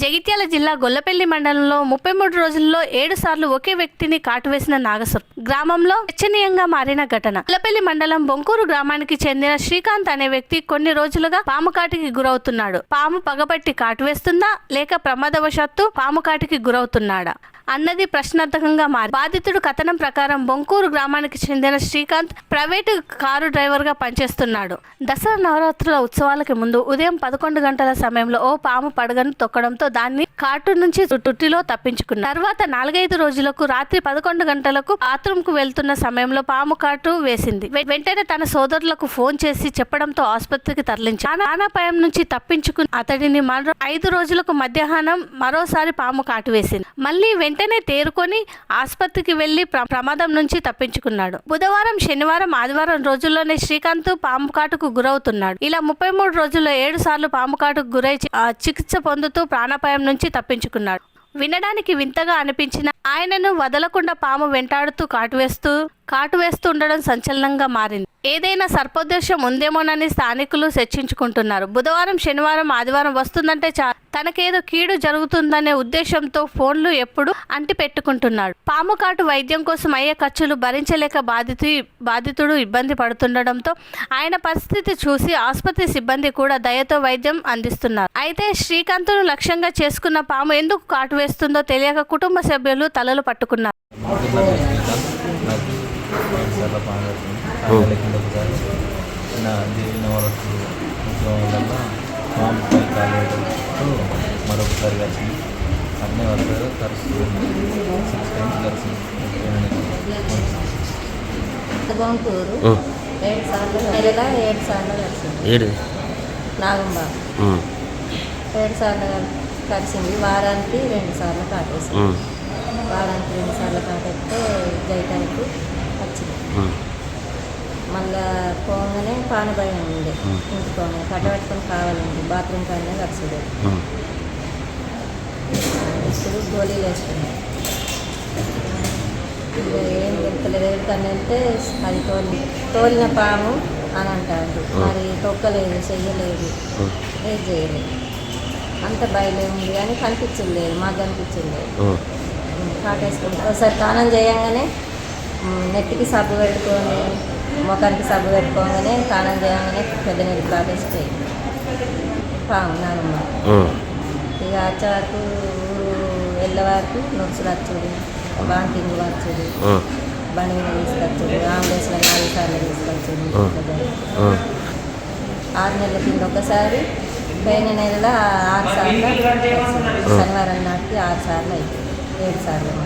జగిత్యాల జిల్లా గొల్లపల్లి మండలంలో ముప్పై మూడు రోజుల్లో ఏడు సార్లు ఒకే వ్యక్తిని కాటువేసిన నాగసుర్ గ్రామంలో చర్చనీయంగా మారిన ఘటన. గొల్లపల్లి మండలం బొంకూరు గ్రామానికి చెందిన శ్రీకాంత్ అనే వ్యక్తి కొన్ని రోజులుగా పాము కాటికి గురవుతున్నాడు. పాము పగబట్టి కాటువేస్తుందా? లేక ప్రమాదవశాత్తు పాము కాటికి గురవుతున్నాడా? అన్నది ప్రశ్నార్థకంగా మారి బాధితుడు కథనం ప్రకారం బొంకూరు గ్రామానికి చెందిన శ్రీకాంత్ ప్రైవేటు కారు డ్రైవర్గా పనిచేస్తున్నాడు. దసరా నవరాత్రుల ఉత్సవాలకి ముందు ఉదయం పదకొండు గంటల సమయంలో ఓ పాము పడగను తొక్కడంతో దాన్ని కాటు నుంచి తుట్టిలో తప్పించుకున్నారు తర్వాత నాలుగైదు రోజులకు రాత్రి పదకొండు గంటలకు బాత్రూమ్కు వెళ్తున్న సమయంలో పాము కాటు వేసింది. వెంటనే తన సోదరులకు ఫోన్ చేసి చెప్పడంతో ఆసుపత్రికి తరలించారు ప్రాణాపాయం నుంచి తప్పించుకుని అతడిని మరో ఐదు రోజులకు మధ్యాహ్నం మరోసారి పాము కాటు వేసింది. మళ్ళీ వెంటనే తేరుకొని ఆసుపత్రికి వెళ్ళి ప్ర- ప్రమాదం నుంచి తప్పించుకున్నాడు. బుధవారం శనివారం ఆదివారం రోజుల్లోనే శ్రీకాంత్ పాము కాటుకు గురవుతున్నాడు. ఇలా ముప్పై మూడు రోజుల్లో ఏడు సార్లు పాము కాటుకు గురై చికిత్స పొందుతూ ప్రాణాపాయం నుంచి తప్పించుకున్నాడు. వినడానికి వింతగా అనిపించిన ఆయనను వదలకుండా పాము వెంటాడుతూ కాటువేస్తూ కాటువేస్తూ ఉండడం సంచలనంగా మారింది. ఏదైనా సర్పోద్దేశం ఉందేమోనని స్థానికులు చర్చించుకుంటున్నారు. బుధవారం శనివారం ఆదివారం వస్తుందంటే చా తనకేదో కీడు జరుగుతుందనే ఉద్దేశంతో ఫోన్లు ఎప్పుడు అంటి పెట్టుకుంటున్నాడు పాము కాటు వైద్యం కోసం అయ్యే ఖర్చులు భరించలేక బాధితు బాధితుడు ఇబ్బంది పడుతుండడంతో ఆయన పరిస్థితి చూసి ఆసుపత్రి సిబ్బంది కూడా దయతో వైద్యం అందిస్తున్నారు. అయితే శ్రీకాంత్ను లక్ష్యంగా చేసుకున్న పాము ఎందుకు కాటు వేస్తుందో తెలియక కుటుంబ సభ్యులు తలలు పట్టుకున్నారు. పాము నా వల్ల పాము పై కాలేయడంతో మరొకసారి కలిసింది అట్నే వస్తారు కరుస్తుంది సిక్స్ టైమ్స్ గొంటూరు ఏడు సార్లు నెలలో ఏడు సార్లు కలిసింది ఏడు. ఏడు సార్లు కలిసింది. వారానికి రెండు సార్లు కాటేసింది వారానికి రెండు సార్లు కాటేస్తే జైతానికి పోగానే పానభయం ఉంది మ్. ఇంటికి పోగానే కట్టబెట్టుకొని కావాలండి బాత్రూమ్ కానీ కలిసింది ఉమ్. ఇప్పుడు గోళీలు వేసుకున్నాయి ఇక ఏం వెళ్తలేదు ఎక్కడికన్నా వెళ్తే అది తోలి తోలిన పాము అని అంటారు. మరి తొక్కలేదు చెయ్యలేదు. ఏది చేయలేదు. అంత బయలు ఉంది కానీ కనిపించలేదు మాకు కనిపించలేదు కాటేసుకుంటాం ఒకసారి స్నానం చేయంగానే నెత్తికి సబ్బు పెట్టుకొని ముఖానికి సబ్బు పెట్టుకోగానే స్నానం చేయగానే పెద్ద నీళ్ళు కాటేస్తాయి పాము నానమ్మ. ఉమ్, ఇక వచ్చే వరకు ఊరు వెళ్ళే వరకు నొచ్చులు వచ్చుడు వాంతింగ్ వచ్చుడు బండి మీద తీసుకొచ్చుడు అంబులెన్స్లో నాలుగు సార్లు తీసుకొచ్చుడు. ఆరు నెలల కింద ఒకసారి పోయిన నెలలో ఆరు సార్లు. శనివారం నాటికి ఆరు సార్లు అయిపోయింది ఏడు సార్లు.